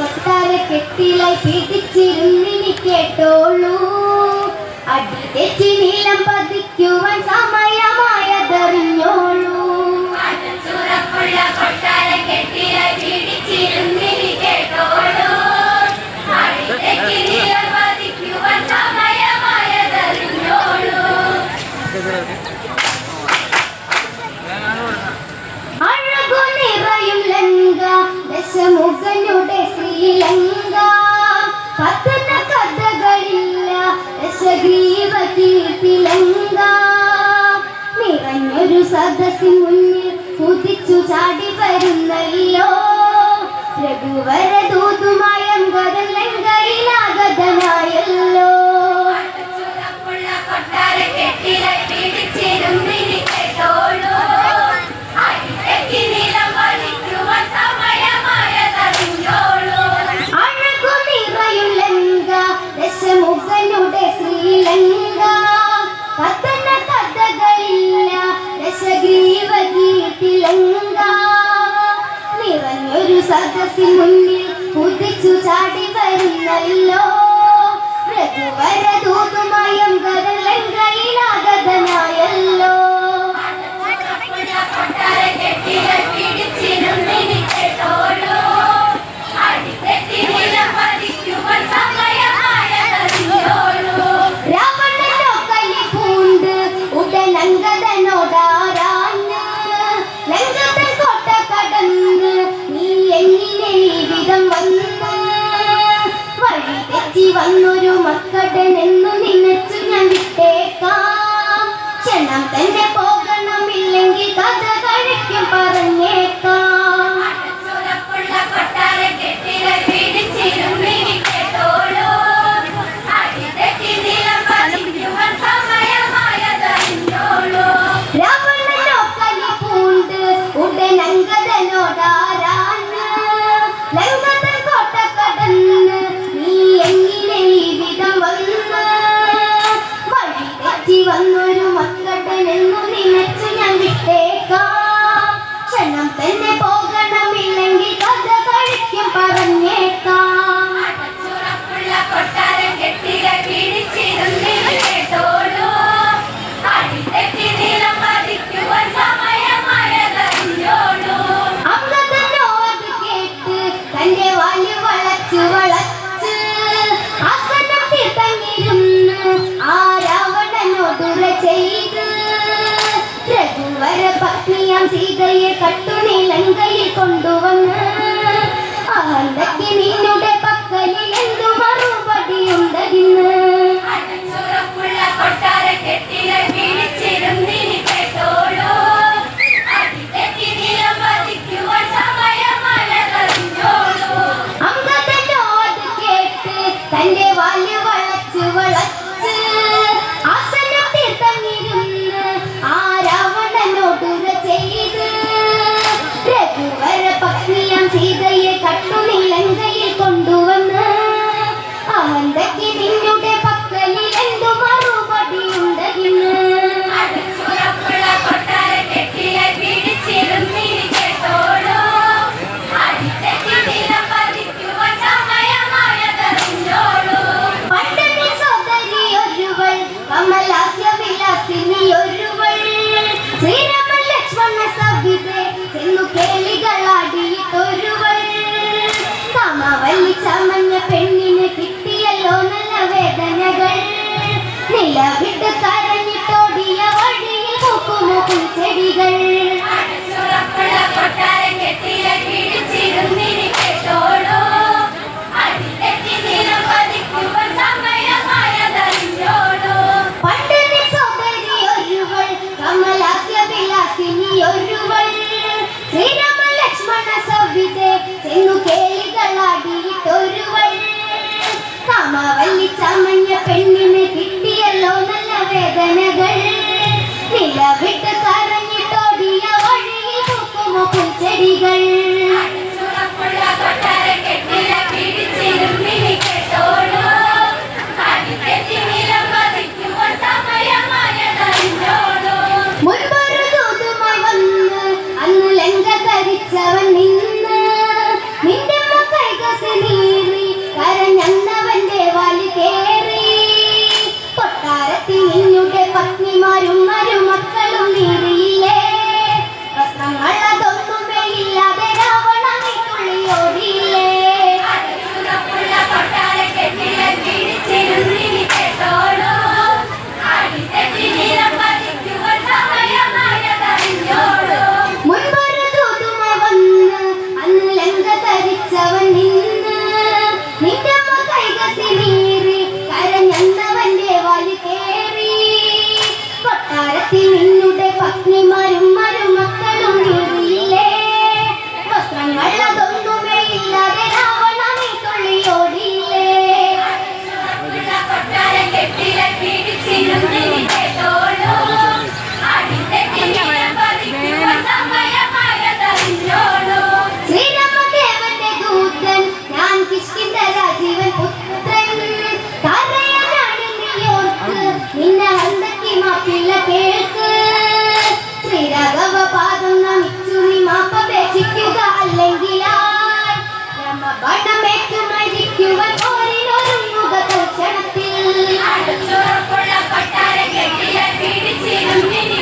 വക്താര കെട്ടിലായി പിടിച്ചിരുന്നിനി കേട്ടോളൂ. അടി തെറ്റി നീളം പതിക്കുവാൻ സമയമായതറിഞ്ഞോളൂ. ഉറപ്പുള്ള കൊട്ടാര കെട്ടിലായി പിടിച്ചിരുന്നിനി കേട്ടോളൂ. അടി തെറ്റി നീളം പതിക്കുവാൻ സമയമായതറിഞ്ഞോളൂ. അഴകു നിറയും ലങ്ക ദശമുഖനുടെ ശ്രീലങ്ക നിറഞ്ഞൊരു സദസ്സിൻ മുന്നിൽ കുതിച്ചു ചാടി വരുന്നല്ലോ. രഘുവരദൂതുമായി സദസ്സിൽ മുന്നിൽ ഉദിച്ചു ചാടി വരുന്നല്ലോ മൃദുവരദൂതുമയം കരലങ്കയിലാഗതനായല്ലോ പിടിച്ചിരുന്നിരിക്കോളോ അടിപ്പെട്ടിരില്ല തന്നെ പോകണമില്ലെങ്കിൽ കഥ കഴിക്കും പറഞ്ഞേക്കാം. ഉറപ്പുള്ള കൊട്ടാരം കെട്ടിലെ പിടിച്ചിരുന്നില്ലേ? തോളൂ അടിത്തെറ്റി നീളം പതിക്കുവാൻ സമയമായതറിഞ്ഞോളൂ അമ്മ തന്നെ അത് കേട്ട് തന്റെ വാൽ വളച്ചു വളച്ച് അസനത്തിൽ തന്നിരുന്നു ആരാവണനോടുള്ള ചെയ്ത് രഘുവര പത്നിയാം സീതയെ കട്ട mundo. അല്ലെങ്കിൽ പണമേറ്റ് മരിക്കുവാൻ ഓരിനോരും മുഖതൽ ക്ഷണത്തിൽ. അടുത്തുറപ്പുള്ള പട്ടാരം കെട്ടിയ പിടിച്ചിരുന്നിനി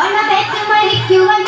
പണമെറ്റ് മരിക്കുവാൻ